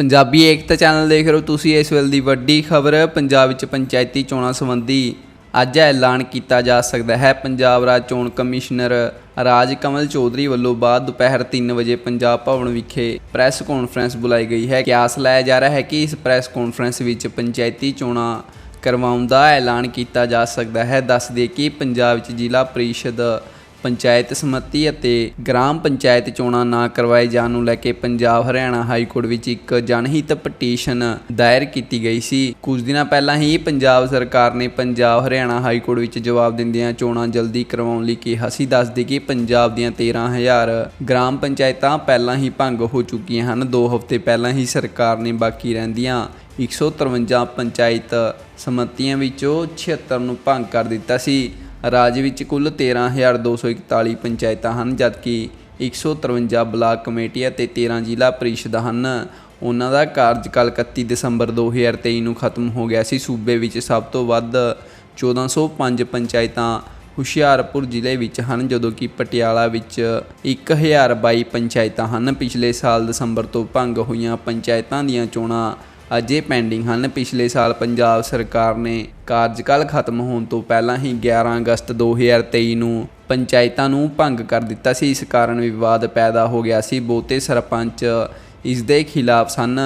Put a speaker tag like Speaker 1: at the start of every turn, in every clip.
Speaker 1: ਪੰਜਾਬੀ ਏਕਤਾ channel ਦੇਖ ਰਹੇ ਹੋ ਤੁਸੀਂ ਇਸ ਵੇਲੇ ਦੀ ਵੱਡੀ ਖਬਰ, ਪੰਜਾਬ ਵਿੱਚ ਪੰਚਾਇਤੀ ਚੋਣਾਂ ਸੰਬੰਧੀ ਅੱਜ ਐਲਾਨ ਕੀਤਾ ਜਾ ਸਕਦਾ ਹੈ। ਪੰਜਾਬ ਰਾਜ ਚੋਣ ਕਮਿਸ਼ਨਰ ਰਾਜ ਕਮਲ ਚੌਧਰੀ ਵੱਲੋਂ ਬਾਅਦ ਦੁਪਹਿਰ 3 ਵਜੇ ਪੰਜਾਬ ਭਵਨ ਵਿਖੇ ਪ੍ਰੈਸ ਕਾਨਫਰੰਸ ਬੁਲਾਈ ਗਈ ਹੈ। ਕਿਆਸ ਲਾਇਆ ਜਾ ਰਿਹਾ ਹੈ ਕਿ ਇਸ ਪ੍ਰੈਸ ਕਾਨਫਰੰਸ ਵਿੱਚ ਪੰਚਾਇਤੀ ਚੋਣਾਂ ਕਰਵਾਉਣ ਦਾ ਐਲਾਨ ਕੀਤਾ ਜਾ ਸਕਦਾ ਹੈ। ਦੱਸ ਦਈਏ ਕਿ ਪੰਜਾਬ ਵਿੱਚ ਜ਼ਿਲ੍ਹਾ ਪ੍ਰੀਸ਼ਦ ਪੰਚਾਇਤ ਸਮਿਤੀ ਅਤੇ ਗ੍ਰਾਮ ਪੰਚਾਇਤ ਚੋਣਾਂ ਨਾ ਕਰਵਾਏ ਜਾਣ ਨੂੰ ਲੈ ਕੇ ਪੰਜਾਬ ਹਰਿਆਣਾ ਹਾਈ ਕੋਰਟ ਵਿੱਚ ਇੱਕ ਜਨਹਿਤ ਪਟੀਸ਼ਨ ਦਾਇਰ ਕੀਤੀ ਗਈ ਸੀ। ਕੁਝ ਦਿਨਾਂ ਪਹਿਲਾਂ ਹੀ ਪੰਜਾਬ ਸਰਕਾਰ ਨੇ ਪੰਜਾਬ ਹਰਿਆਣਾ ਹਾਈ ਕੋਰਟ ਵਿੱਚ ਜਵਾਬ ਦਿੰਦਿਆਂ ਚੋਣਾਂ ਜਲਦੀ ਕਰਵਾਉਣ ਲਈ ਕਿਹਾ ਸੀ। ਦੱਸਦੇ ਕਿ ਪੰਜਾਬ ਦੀਆਂ 13000 ਗ੍ਰਾਮ ਪੰਚਾਇਤਾਂ ਪਹਿਲਾਂ ਹੀ ਭੰਗ ਹੋ ਚੁੱਕੀਆਂ ਹਨ। 2 ਹਫ਼ਤੇ ਪਹਿਲਾਂ ਹੀ ਸਰਕਾਰ ਨੇ ਬਾਕੀ ਰਹਿੰਦੀਆਂ 153 ਪੰਚਾਇਤ ਸਮਿਤੀਆਂ ਵਿੱਚੋਂ 76 ਨੂੰ ਭੰਗ ਕਰ ਦਿੱਤਾ ਸੀ। ਰਾਜ ਵਿੱਚ ਕੁੱਲ 13241 ਪੰਚਾਇਤਾਂ ਹਨ, ਜਦਕਿ 153 ਬਲਾਕ ਕਮੇਟੀਆਂ ਤੇ 13 ਜ਼ਿਲ੍ਹਾ ਪ੍ਰੀਸ਼ਦ ਹਨ। ਉਹਨਾਂ ਦਾ ਕਾਰਜਕਾਲ 31 ਦਸੰਬਰ 2023 ਨੂੰ ਖਤਮ ਹੋ ਗਿਆ ਸੀ। ਸੂਬੇ ਵਿੱਚ ਸਭ ਤੋਂ ਵੱਧ 1405 ਪੰਚਾਇਤਾਂ ਹੁਸ਼ਿਆਰਪੁਰ ਜ਼ਿਲ੍ਹੇ ਵਿੱਚ ਹਨ, ਜਦੋਂ ਕਿ ਪਟਿਆਲਾ ਵਿੱਚ 1022 ਪੰਚਾਇਤਾਂ ਹਨ। ਪਿਛਲੇ ਸਾਲ ਦਸੰਬਰ ਤੋਂ ਭੰਗ ਹੋਈਆਂ ਪੰਚਾਇਤਾਂ ਦੀਆਂ ਚੋਣਾਂ ਅਜੇ ਪੈਂਡਿੰਗ ਹਨ। ਪਿਛਲੇ ਸਾਲ ਪੰਜਾਬ ਸਰਕਾਰ ਨੇ ਕਾਰਜਕਾਲ ਖਤਮ ਹੋਣ ਤੋਂ ਪਹਿਲਾਂ ਹੀ 11 ਅਗਸਤ 2023 ਨੂੰ ਪੰਚਾਇਤਾਂ ਨੂੰ ਭੰਗ ਕਰ ਦਿੱਤਾ ਸੀ। ਇਸ ਕਾਰਨ ਵਿਵਾਦ ਪੈਦਾ ਹੋ ਗਿਆ ਸੀ। ਬਹੁਤੇ ਸਰਪੰਚ ਇਸ ਦੇ ਖਿਲਾਫ ਸਨ।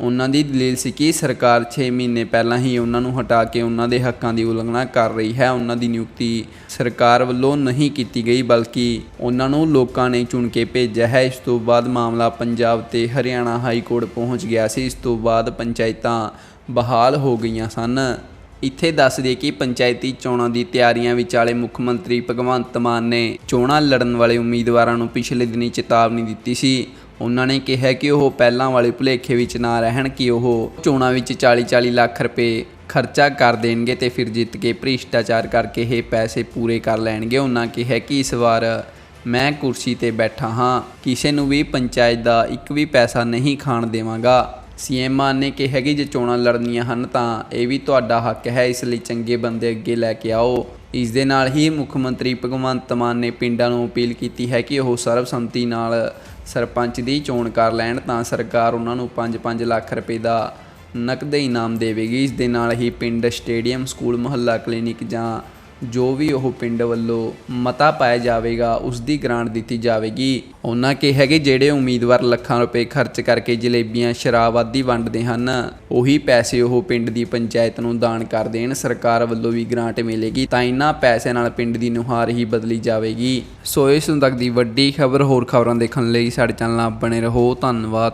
Speaker 1: ਉਹਨਾਂ ਦੀ ਦਲੀਲ ਸੀ ਕਿ ਸਰਕਾਰ 6 ਮਹੀਨੇ ਪਹਿਲਾਂ ਹੀ ਉਹਨਾਂ ਨੂੰ ਹਟਾ ਕੇ ਉਹਨਾਂ ਦੇ ਹੱਕਾਂ ਦੀ ਉਲੰਘਣਾ ਕਰ ਰਹੀ ਹੈ। ਉਹਨਾਂ ਦੀ ਨਿਯੁਕਤੀ ਸਰਕਾਰ ਵੱਲੋਂ ਨਹੀਂ ਕੀਤੀ ਗਈ, ਬਲਕਿ ਉਹਨਾਂ ਨੂੰ ਲੋਕਾਂ ਨੇ ਚੁਣ ਕੇ ਭੇਜਿਆ ਹੈ। ਇਸ ਤੋਂ ਬਾਅਦ ਮਾਮਲਾ ਪੰਜਾਬ ਤੇ ਹਰਿਆਣਾ ਹਾਈ ਕੋਰਟ ਪਹੁੰਚ ਗਿਆ ਸੀ। ਇਸ ਤੋਂ ਬਾਅਦ ਪੰਚਾਇਤਾਂ ਬਹਾਲ ਹੋ ਗਈਆਂ ਸਨ। ਇੱਥੇ ਦੱਸ ਦਈਏ ਕਿ ਪੰਚਾਇਤੀ ਚੋਣਾਂ ਦੀ ਤਿਆਰੀਆਂ ਵਿਚਾਲੇ ਮੁੱਖ ਮੰਤਰੀ ਭਗਵੰਤ ਮਾਨ ਨੇ ਚੋਣਾਂ ਲੜਨ ਵਾਲੇ ਉਮੀਦਵਾਰਾਂ ਨੂੰ ਪਿਛਲੇ ਦਿਨੀ ਚੇਤਾਵਨੀ ਦਿੱਤੀ ਸੀ। ਉਹਨਾਂ ਨੇ ਕਿਹਾ ਕਿ ਉਹ ਪਹਿਲਾਂ ਵਾਲੇ ਭੁਲੇਖੇ ਵਿੱਚ ਨਾ ਰਹਿਣ ਕਿ ਉਹ ਚੋਣਾਂ ਵਿੱਚ 40-40 ਲੱਖ ਰੁਪਏ ਖਰਚਾ ਕਰ ਦੇਣਗੇ ਤੇ ਫਿਰ ਜਿੱਤ ਕੇ ਭ੍ਰਿਸ਼ਟਾਚਾਰ ਕਰਕੇ ਇਹ ਪੈਸੇ ਪੂਰੇ ਕਰ ਲੈਣਗੇ। ਉਹਨਾਂ ਕਿਹਾ ਕਿ ਇਸ ਵਾਰ ਮੈਂ ਕੁਰਸੀ ਤੇ ਬੈਠਾ ਹਾਂ। ਕਿਸੇ ਨੂੰ ਵੀ ਪੰਚਾਇਤ ਦਾ ਇੱਕ ਵੀ ਪੈਸਾ ਨਹੀਂ ਖਾਣ ਦੇਵਾਂਗਾ। ਸੀਐਮ ਮਾਨ ਨੇ ਕਿਹਾ ਕਿ ਜੇ ਚੋਣਾਂ ਲੜਨੀਆਂ ਹਨ ਤਾਂ ਇਹ ਵੀ ਤੁਹਾਡਾ ਹੱਕ ਹੈ। ਇਸ ਲਈ ਚੰਗੇ ਬੰਦੇ ਅੱਗੇ ਲੈ ਕੇ ਆਓ। ਇਸ ਦੇ ਨਾਲ ਹੀ ਮੁੱਖ ਮੰਤਰੀ ਭਗਵੰਤ ਮਾਨ ਨੇ ਪਿੰਡਾਂ ਨੂੰ ਅਪੀਲ ਕੀਤੀ ਹੈ ਕਿ ਉਹ ਸਰਬਸੰਮਤੀ ਨਾਲ ਸਰਪੰਚ ਦੀ ਚੋਣ ਕਰ ਲੈਣ ਤਾਂ ਸਰਕਾਰ ਉਹਨਾਂ ਨੂੰ 5-5 ਲੱਖ ਰੁਪਏ ਦਾ ਨਕਦ ਇਨਾਮ ਦੇਵੇਗੀ। ਇਸ ਦੇ ਨਾਲ ਹੀ ਪਿੰਡ ਸਟੇਡੀਅਮ, ਸਕੂਲ, ਮੁਹੱਲਾ, ਕਲੀਨਿਕ ਜਾਂ ਜੋ ਵੀ ਉਹ ਪਿੰਡ ਵੱਲੋਂ ਮਤਾ ਪਾਇਆ ਜਾਵੇਗਾ, ਉਸ ਦੀ ਗ੍ਰਾਂਟ ਦਿੱਤੀ ਜਾਵੇਗੀ। ਉਹਨਾਂ ਕਿਹਾ ਕਿ ਜਿਹੜੇ ਉਮੀਦਵਾਰ ਲੱਖਾਂ ਰੁਪਏ ਖਰਚ ਕਰਕੇ ਜਲੇਬੀਆਂ, ਸ਼ਰਾਬ ਆਦਿ ਵੰਡਦੇ ਹਨ, ਉਹੀ ਪੈਸੇ ਉਹ ਪਿੰਡ ਦੀ ਪੰਚਾਇਤ ਨੂੰ ਦਾਨ ਕਰ ਦੇਣ, ਸਰਕਾਰ ਵੱਲੋਂ ਵੀ ਗ੍ਰਾਂਟ ਮਿਲੇਗੀ, ਤਾਂ ਇਹਨਾਂ ਪੈਸਿਆਂ ਨਾਲ ਪਿੰਡ ਦੀ ਨੁਹਾਰ ਹੀ ਬਦਲੀ ਜਾਵੇਗੀ। ਸੋ ਇਸ ਨੂੰ ਤੱਕ ਦੀ ਵੱਡੀ ਖਬਰ ਹੋਰ ਖਬਰਾਂ ਦੇਖਣ ਲਈ ਸਾਡੇ ਚੈਨਲ ਨਾਲ ਬਣੇ ਰਹੋ। ਧੰਨਵਾਦ।